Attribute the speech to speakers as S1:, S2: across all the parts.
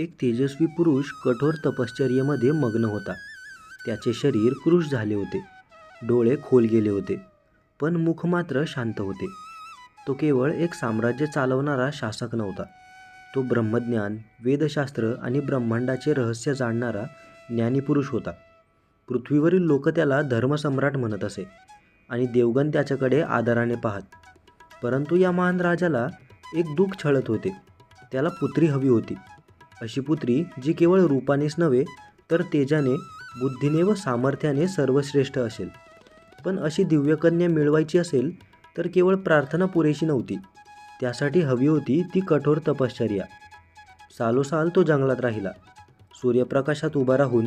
S1: एक तेजस्वी पुरुष कठोर तपश्चर्येमध्ये मग्न होता. त्याचे शरीर कृश झाले होते. डोळे खोल गेले होते पण मुख मात्र शांत होते. तो केवळ एक साम्राज्य चालवणारा शासक नव्हता. तो ब्रह्मज्ञान वेदशास्त्र आणि ब्रह्मांडाचे रहस्य जाणणारा ज्ञानीपुरुष होता. पृथ्वीवरील लोक त्याला धर्मसम्राट म्हणत असे आणि देवगण त्याच्याकडे आदराने पाहत. परंतु या महान राजाला एक दुःख छळत होते. त्याला पुत्री हवी होती. अशी पुत्री जी केवळ रूपानेच नव्हे तर तेजाने बुद्धीने व सामर्थ्याने सर्वश्रेष्ठ असेल. पण अशी दिव्यकन्या मिळवायची असेल तर केवळ प्रार्थना पुरेशी नव्हती. त्यासाठी हवी होती ती कठोर तपश्चर्या. सालोसाल तो जंगलात राहिला. सूर्यप्रकाशात उभा राहून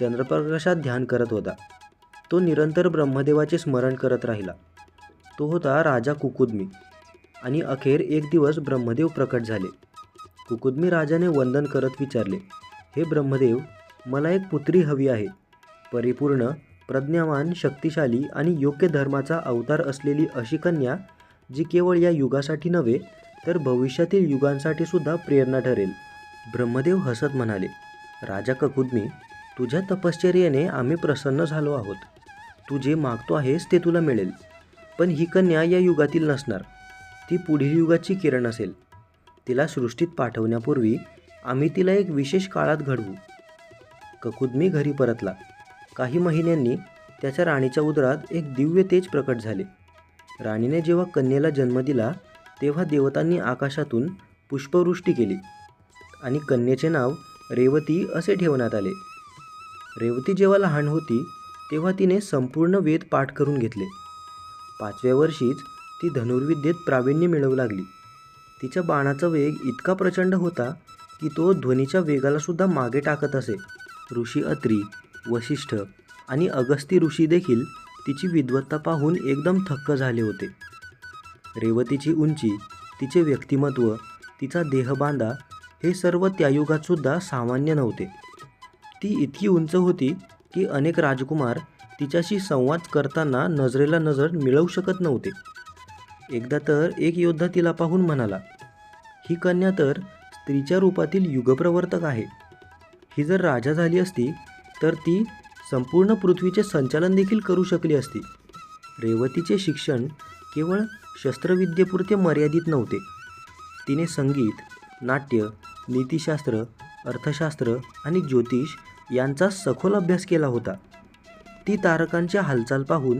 S1: चंद्रप्रकाशात ध्यान करत होता. तो निरंतर ब्रह्मदेवाचे स्मरण करत राहिला. तो होता राजा कुकुदमी. आणि अखेर एक दिवस ब्रह्मदेव प्रकट झाले. कुकुदमी राजाने वंदन करत विचारले हे ब्रह्मदेव मला एक पुत्री हवी आहे. परिपूर्ण प्रज्ञावान शक्तिशाली आणि योग्य धर्माचा अवतार असलेली अशी कन्या जी केवळ या युगासाठी नव्हे तर भविष्यातील युगांसाठी सुद्धा प्रेरणा ठरेल. ब्रह्मदेव हसत म्हणाले राजा ककुदमी तुझ्या तपश्चर्येने आम्ही प्रसन्न झालो आहोत. तू जे मागतो आहेस ते तुला मिळेल. पण ही कन्या या युगातील नसणार. ती पुढील युगाची किरण असेल. तिला सृष्टीत पाठवण्यापूर्वी आम्ही तिला एक विशेष काळात घडवू. ककुदमी घरी परतला. काही महिन्यांनी त्याच्या राणीच्या उदरात एक दिव्य तेज प्रकट झाले. राणीने जेव्हा कन्येला जन्म दिला तेव्हा देवतांनी आकाशातून पुष्पवृष्टी केली आणि कन्येचे नाव रेवती असे ठेवण्यात आले. रेवती जेव्हा लहान होती तेव्हा तिने संपूर्ण वेद पाठ करून घेतले. पाचव्या वर्षीच ती धनुर्विद्येत प्रावीण्य मिळवू लागली. तिच्या बाणाचा वेग इतका प्रचंड होता की तो ध्वनीच्या वेगालासुद्धा मागे टाकत असे. ऋषी अत्री वशिष्ठ आणि अगस्ती ऋषी देखील तिची विद्वत्ता पाहून एकदम थक्क झाले होते. रेवतीची उंची तिचे व्यक्तिमत्व तिचा देहबांधा हे सर्व त्या युगातसुद्धा सामान्य नव्हते. ती इतकी उंच होती की अनेक राजकुमार तिच्याशी संवाद करताना नजरेला नजर मिळवू शकत नव्हते. एकदा तर एक योद्धा तिला पाहून म्हणाला ही कन्या तर स्त्रीच्या रूपातील युगप्रवर्तक आहे. ही जर राजा झाली असती तर ती संपूर्ण पृथ्वीचे संचालन देखील करू शकली असती. रेवतीचे शिक्षण केवळ शस्त्रविद्येपुरते मर्यादित नव्हते. तिने संगीत नाट्य नीतिशास्त्र अर्थशास्त्र आणि ज्योतिष यांचा सखोल अभ्यास केला होता. ती तारकांच्या हालचाल पाहून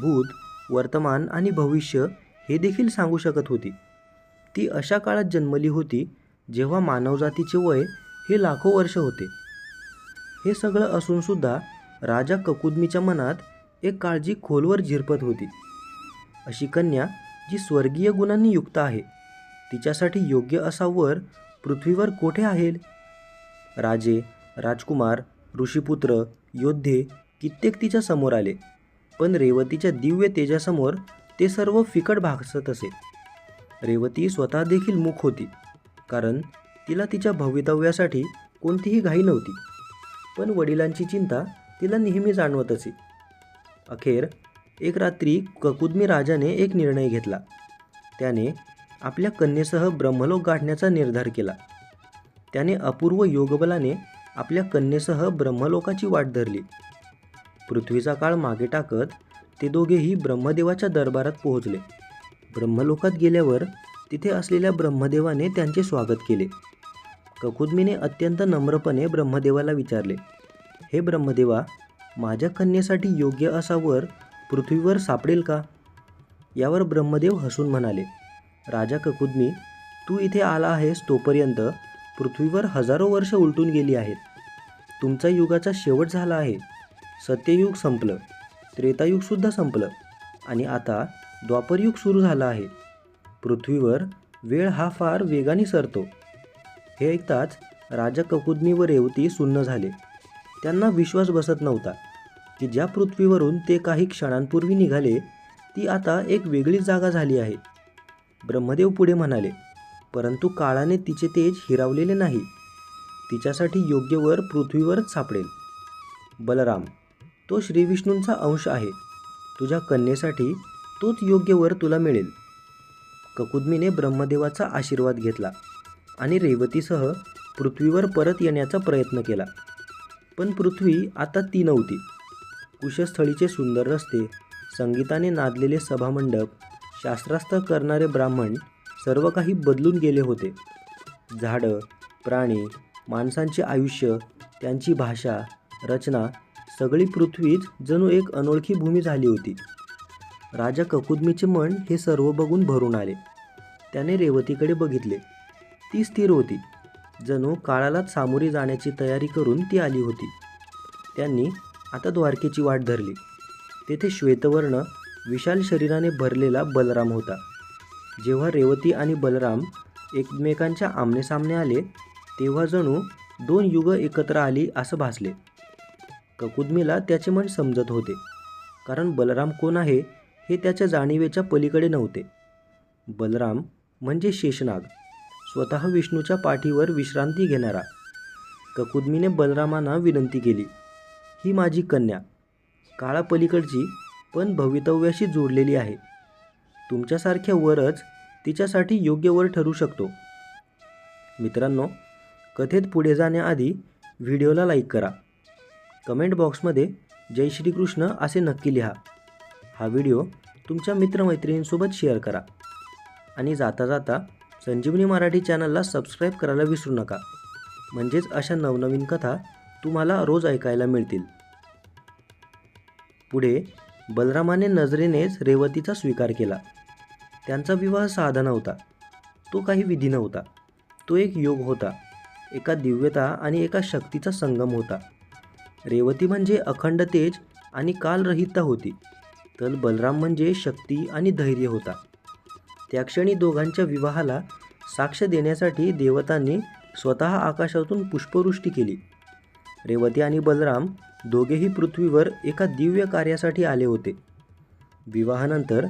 S1: भूत वर्तमान आणि भविष्य हे देखील सांगू शकत होती. ती अशा काळात जन्मली होती जेव्हा मानवजातीचे वय हे लाखो वर्ष होते. हे सगळं असूनसुद्धा राजा ककुदमीच्या मनात एक काळजी खोलवर झिरपत होती. अशी कन्या जी स्वर्गीय गुणांनी युक्त आहे तिच्यासाठी योग्य असा वर पृथ्वीवर कोठे आहे राजे राजकुमार ऋषीपुत्र योद्धे कित्येक तिच्या समोर आले पण रेवतीच्या दिव्य तेजासमोर ते सर्व फिकट भासत असे. रेवती स्वतः देखील मुख होती. कारण तिला तिच्या भवितव्यासाठी कोणतीही घाई नव्हती. पण वडिलांची चिंता तिला नेहमी जाणवत असे. अखेर एक रात्री ककुदमी राजाने एक निर्णय घेतला. त्याने आपल्या कन्येसह ब्रह्मलोक गाठण्याचा निर्धार केला. त्याने अपूर्व योगबलाने आपल्या कन्येसह ब्रह्मलोकाची वाट धरली. पृथ्वीचा काळ मागे टाकत ते दोघेही ब्रह्मदेवाच्या दरबारात पोहोचले. ब्रह्मलोकात गेल्यावर तिथे असलेल्या ब्रह्मदेवाने त्यांचे स्वागत केले. ककुद्मीने अत्यंत नम्रपणे ब्रह्मदेवाला विचारले हे ब्रह्मदेवा माझ्या कन्येसाठी योग्य असा वर पृथ्वीवर सापडेल का? यावर ब्रह्मदेव हसून म्हणाले राजा ककुद्मी तू इथे आला आहेस तोपर्यंत पृथ्वीवर हजारो वर्ष उलटून गेली आहेत. तुमचा युगाचा शेवट झाला आहे. सत्ययुग संपलं. त्रेतायुगसुद्धा संपलं. आणि आता द्वापरयुग सुरू झाला आहे. पृथ्वीवर वेळ हा फार वेगाने सरतो. हे ऐकताच राजा ककुदमी व रेवती सुन्न झाले. त्यांना विश्वास बसत नव्हता की ज्या पृथ्वीवरून ते काही क्षणांपूर्वी निघाले ती आता एक वेगळी जागा झाली आहे. ब्रह्मदेव पुढे म्हणाले परंतु काळाने तिचे तेज हिरावलेले नाही. तिच्यासाठी योग्य वर पृथ्वीवरच सापडेल. बलराम तो श्रीविष्णूंचा अंश आहे. तुझ्या कन्येसाठी तोच योग्य वर तुला मिळेल. ककुद्मीने ब्रह्मदेवाचा आशीर्वाद घेतला आणि रेवतीसह पृथ्वीवर परत येण्याचा प्रयत्न केला. पण पृथ्वी आता ती नव्हती. कुशस्थळीचे सुंदर रस्ते संगीताने नादलेले सभामंडप शास्त्रास्त्र करणारे ब्राह्मण सर्व काही बदलून गेले होते. झाडं प्राणी माणसांचे आयुष्य त्यांची भाषा रचना सगळी पृथ्वीच जणू एक अनोळखी भूमी झाली होती. राजा ककुदमीचे मन हे सर्व बघून भरून आले. त्याने रेवतीकडे बघितले. ती स्थिर होती. जणू काळालाच सामोरी जाण्याची तयारी करून ती आली होती. त्यांनी आता द्वारकेची वाट धरली. तेथे श्वेतवर्ण विशाल शरीराने भरलेला बलराम होता. जेव्हा रेवती आणि बलराम एकमेकांच्या आमनेसामने आले तेव्हा जणू दोन युग एकत्र आली असं भासले. ककुदमीला त्याचे मन समजत होते. कारण बलराम कोण आहे हे त्याच्या जाणीवेच्या पलीकडे नव्हते. बलराम म्हणजे शेषनाग स्वतः विष्णूच्या पाठीवर विश्रांती घेणारा. ककुदमीने बलरामांना विनंती केली ही माझी कन्या काळापलीकडची पण भवितव्याशी जोडलेली आहे. तुमच्यासारख्या वरच तिच्यासाठी योग्य वर ठरू शकतो. मित्रांनो कथेत पुढे जाण्याआधी व्हिडिओला लाईक करा. कमेंट बॉक्समध्ये जय श्रीकृष्ण असे नक्की लिहा. हा व्हिडिओ तुमच्या मित्रमैत्रिणींसोबत शेअर करा. आणि जाता जाता संजीवनी मराठी चॅनलला सबस्क्राईब करायला विसरू नका. म्हणजेच अशा नवनवीन कथा तुम्हाला रोज ऐकायला मिळतील. पुढे बलरामाने नजरेनेच रेवतीचा स्वीकार केला. त्यांचा विवाह साधा नव्हता. तो काही विधी नव्हता. तो एक योग होता. एका दिव्यता आणि एका शक्तीचा संगम होता. रेवती म्हणजे अखंड तेज आणि कालरहितता होती. तर बलराम म्हणजे शक्ती आणि धैर्य होता. त्या क्षणी दोघांच्या विवाहाला साक्ष देण्यासाठी देवतांनी स्वतः आकाशातून पुष्पवृष्टी केली. रेवती आणि बलराम दोघेही पृथ्वीवर एका दिव्य कार्यासाठी आले होते. विवाहानंतर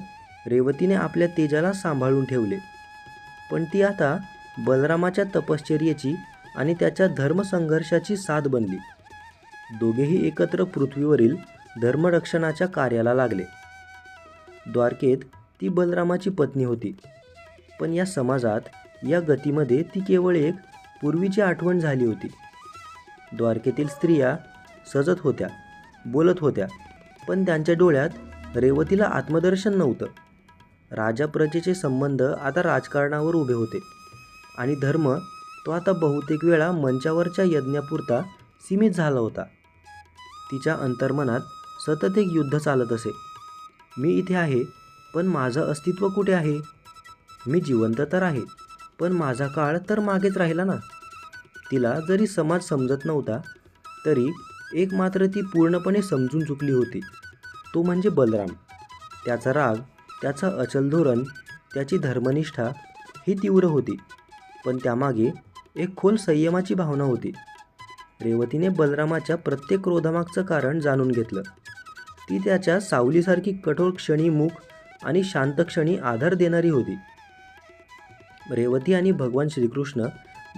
S1: रेवतीने आपल्या तेजाला सांभाळून ठेवले. पण ती आता बलरामाच्या तपश्चर्येची आणि त्याच्या धर्मसंघर्षाची साथ बनली. दोघेही एकत्र पृथ्वीवरील धर्मरक्षणाच्या कार्याला लागले. द्वारकेत ती बलरामाची पत्नी होती. पण या समाजात या गतीमध्ये ती केवळ एक पूर्वीची आठवण झाली होती. द्वारकेतील स्त्रिया सजत होत्या बोलत होत्या पण त्यांच्या डोळ्यात रेवतीला आत्मदर्शन नव्हतं. राजा प्रजेचे संबंध आता राजकारणावर उभे होते आणि धर्म तो आता बहुतेक वेळा मंचावरच्या यज्ञापुरता सीमित झाला होता. तिच्या अंतर्मनात सतत एक युद्ध चालत असे. मी इथे आहे पण माझं अस्तित्व कुठे आहे? मी जिवंत तर आहे पण माझा काळ तर मागेच राहिला ना. तिला जरी समाज समजत नव्हता तरी एक मात्र ती पूर्णपणे समजून चुकली होती. तो म्हणजे बलराम. त्याचा राग त्याचा अचल धोरण त्याची धर्मनिष्ठा ही तीव्र होती. पण त्यामागे एक खोल संयमाची भावना होती. रेवतीने बलरामाच्या प्रत्येक क्रोधामागचं कारण जाणून घेतलं. ती त्याच्या सावलीसारखी कठोर क्षणी मुख आणि शांत क्षणी आधार देणारी होती. रेवती आणि भगवान श्रीकृष्ण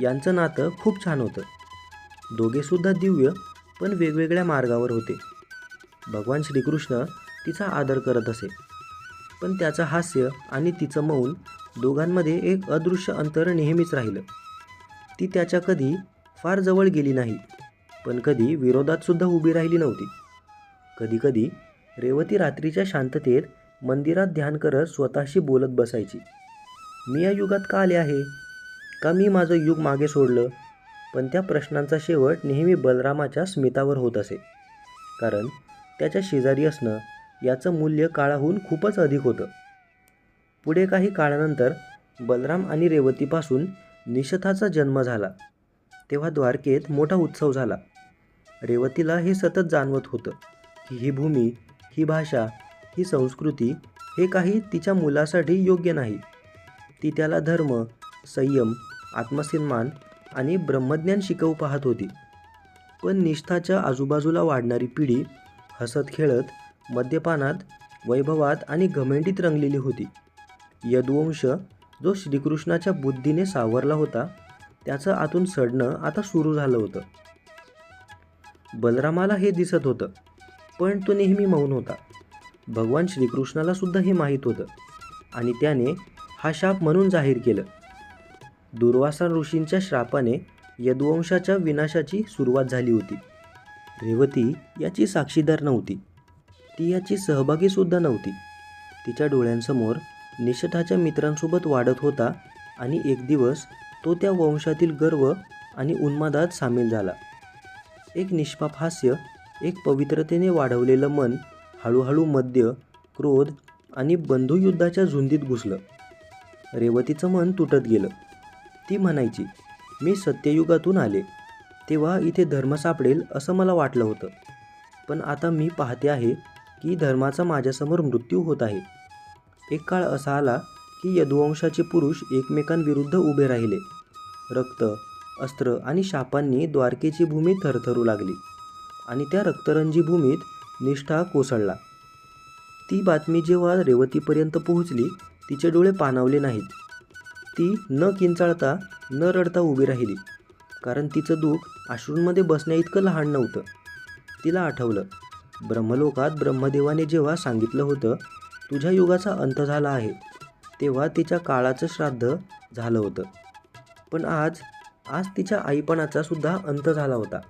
S1: यांचं नातं खूप छान होतं. दोघेसुद्धा दिव्य पण वेगवेगळ्या मार्गावर होते. भगवान श्रीकृष्ण तिचा आदर करत असे. पण त्याचं हास्य आणि तिचं मौन दोघांमध्ये एक अदृश्य अंतर नेहमीच राहिलं. ती त्याच्या कधी फार जवळ गेली नाही पण कधी विरोधातसुद्धा उभी राहिली नव्हती. कधीकधी रेवती रात्रीच्या शांततेत मंदिरात ध्यान करत स्वतःशी बोलत बसायची. मी या युगात का आले आहे? का मी माझं युग मागे सोडलं? पण त्या प्रश्नांचा शेवट नेहमी बलरामाच्या स्मितावर होत असे. कारण त्याच्या शेजारी असणं याचं मूल्य काळाहून खूपच अधिक होतं. पुढे काही काळानंतर बलराम आणि रेवतीपासून निशथाचा जन्म झाला. तेव्हा द्वारकेत मोठा उत्सव झाला. रेवतीला हे सतत जाणवत होतं. ही भूमी ही भाषा ही संस्कृती हे काही तिच्या मुलासाठी योग्य नाही. ती त्याला धर्म संयम आत्मसन्मान आणि ब्रह्मज्ञान शिकवू पाहत होती. पण निष्ठाच्या आजूबाजूला वाढणारी पिढी हसत खेळत मद्यपानात वैभवात आणि घमेंडीत रंगलेली होती. यदुवंश जो श्रीकृष्णाच्या बुद्धीने सावरला होता त्याचं आतून सडणं आता सुरू झालं होतं. बलरामाला हे दिसत होतं. पण तो नेहमी मौन होता. भगवान श्रीकृष्णाला सुद्धा हे माहीत होतं आणि त्याने हा शाप म्हणून जाहीर केलं. दुर्वासा ऋषींच्या श्रापाने यदुवंशाच्या विनाशाची सुरुवात झाली होती. रेवती याची साक्षीदार नव्हती. ती याची सहभागीसुद्धा नव्हती. तिच्या डोळ्यांसमोर निषठाच्या मित्रांसोबत वाढत होता आणि एक दिवस तो त्या वंशातील गर्व आणि उन्मादात सामील झाला. एक निष्पाप हास्य एक पवित्रतेने वाढवलेलं मन हळूहळू मद्य क्रोध आणि बंधुयुद्धाच्या झुंदीत घुसलं. रेवतीचं मन तुटत गेलं. ती म्हणायची मी सत्ययुगातून आले. तेव्हा इथे धर्म सापडेल असं मला वाटलं होतं. पण आता मी पाहते आहे की धर्माचा माझ्यासमोर मृत्यू होत आहे. एक काळ असा आला की यदुवंशाचे पुरुष एकमेकांविरुद्ध उभे राहिले. रक्त अस्त्र आणि शापांनी द्वारकेची भूमी थरथरू लागली. आणि त्या रक्तरंजी भूमीत निष्ठा कोसळला. ती बातमी जेव्हा रेवतीपर्यंत पोहोचली तिचे डोळे पाणावले नाहीत. ती न किंचाळता न रडता उभी राहिली. कारण तिचं दुःख अश्रूंमध्ये बसण्या इतकं लहान नव्हतं. तिला आठवलं ब्रह्मलोकात ब्रह्मदेवाने जेव्हा सांगितलं होतं तुझ्या युगाचा अंत झाला आहे तेव्हा तिच्या काळाचं श्राद्ध झालं होतं. पण आज आज तिच्या आईपणाचा सुद्धा अंत झाला होता.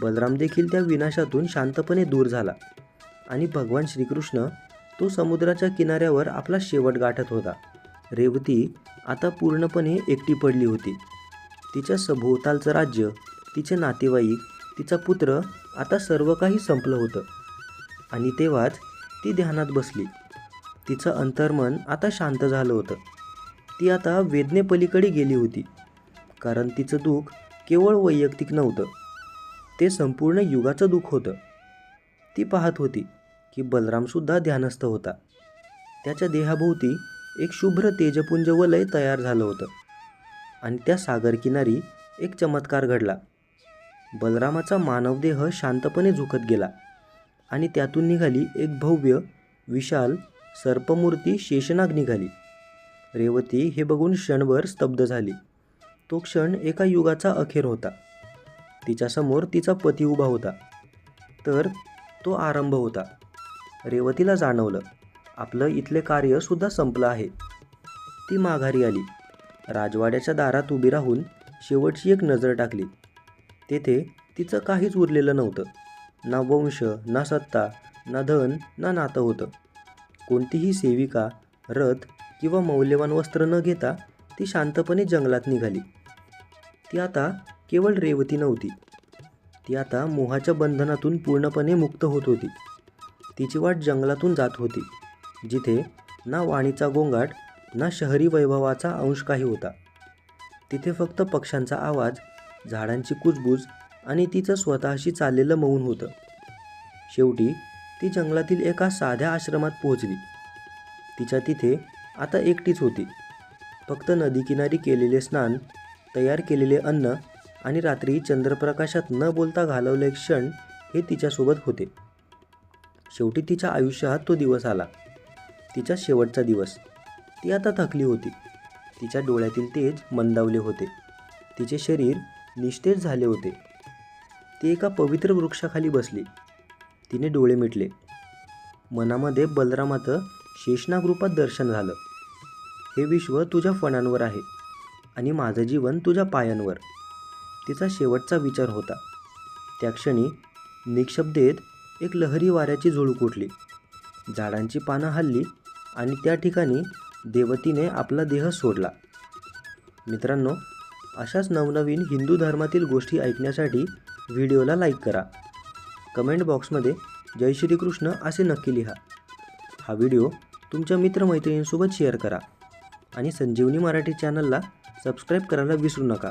S1: बलराम देखील त्या विनाशातून शांतपणे दूर झाला. आणि भगवान श्रीकृष्ण तो समुद्राच्या किनाऱ्यावर आपला शेवट गाठत होता. रेवती आता पूर्णपणे एकटी पडली होती. तिच्या सभोवतालचं राज्य तिचे नातेवाईक तिचा पुत्र आता सर्व काही संपलं होतं. आणि तेव्हाच ती ध्यानात बसली. तिचं अंतर्मन आता शांत झालं होतं. ती आता वेदनेपलीकडे गेली होती. कारण तिचं दुःख केवळ वैयक्तिक नव्हतं. ते संपूर्ण युगाचं दुःख होतं. ती पाहत होती की बलरामसुद्धा ध्यानस्थ होता. त्याच्या देहाभोवती एक शुभ्र तेजपुंज वलय तयार झालं होतं आणि त्या सागरकिनारी एक चमत्कार घडला. बलरामाचा मानवदेह शांतपणे झुकत गेला आणि त्यातून निघाली एक भव्य विशाल सर्पमूर्ती शेषनाग निघाली. रेवती हे बघून क्षणभर स्तब्ध झाली. तो क्षण एका युगाचा अखेर होता. तिच्यासमोर तिचा पती उभा होता. तर तो आरंभ होता. रेवतीला जाणवलं आपलं इथले कार्यसुद्धा संपलं आहे. ती माघारी आली. राजवाड्याच्या दारात उभी राहून शेवटची एक नजर टाकली. तेथे तिचं काहीच उरलेलं नव्हतं. ना वंश ना सत्ता ना धन ना नातं होतं. कोणतीही सेविका रथ किंवा मौल्यवान वस्त्र न घेता ती शांतपणे जंगलात निघाली. ती आता केवळ रेवती नव्हती. ती आता मोहाच्या बंधनातून पूर्णपणे मुक्त होत होती. तिची वाट जंगलातून जात होती जिथे ना वाणीचा गोंगाट ना शहरी वैभवाचा अंश काही होता. तिथे फक्त पक्ष्यांचा आवाज झाडांची कुजबूज आणि तिचं स्वतःशी चाललेलं मौन होतं. शेवटी ती जंगलातील एका साध्या आश्रमात पोहोचली. तिच्या तिथे आता एकटीच होती. फक्त नदीकिनारी केलेले स्नान तयार केलेले अन्न आणि रात्री चंद्रप्रकाशात न बोलता घालवले क्षण हे तिच्यासोबत होते. शेवटी तिच्या आयुष्यात तो दिवस आला. तिचा शेवटचा दिवस. ती आता थकली होती. तिच्या डोळ्यातील तेज मंदावले होते. तिचे शरीर निस्तेज झाले होते. ती एका पवित्र वृक्षाखाली बसली. तिने डोळे मिटले. मनामध्ये बलरामाचं शेषनाग रूपात दर्शन झालं. हे विश्व तुझ्या फणांवर आहे आणि माझं जीवन तुझ्या पायांवर. तिचा शेवटचा विचार होता. त्या क्षणी निक्षब्देत एक लहरी वाऱ्याची झुळूक उठली. झाडांची पानं हल्ली आणि त्या ठिकाणी देवतीने आपला देह सोडला. मित्रांनो अशाच नवनवीन हिंदू धर्मातील गोष्टी ऐकण्यासाठी व्हिडिओला लाईक करा. कमेंट बॉक्समध्ये जय श्रीकृष्ण असे नक्की लिहा. हा व्हिडिओ तुमच्या मित्रमैत्रिणींसोबत शेअर करा आणि संजीवनी मराठी चॅनलला सबस्क्राईब करायला विसरू नका.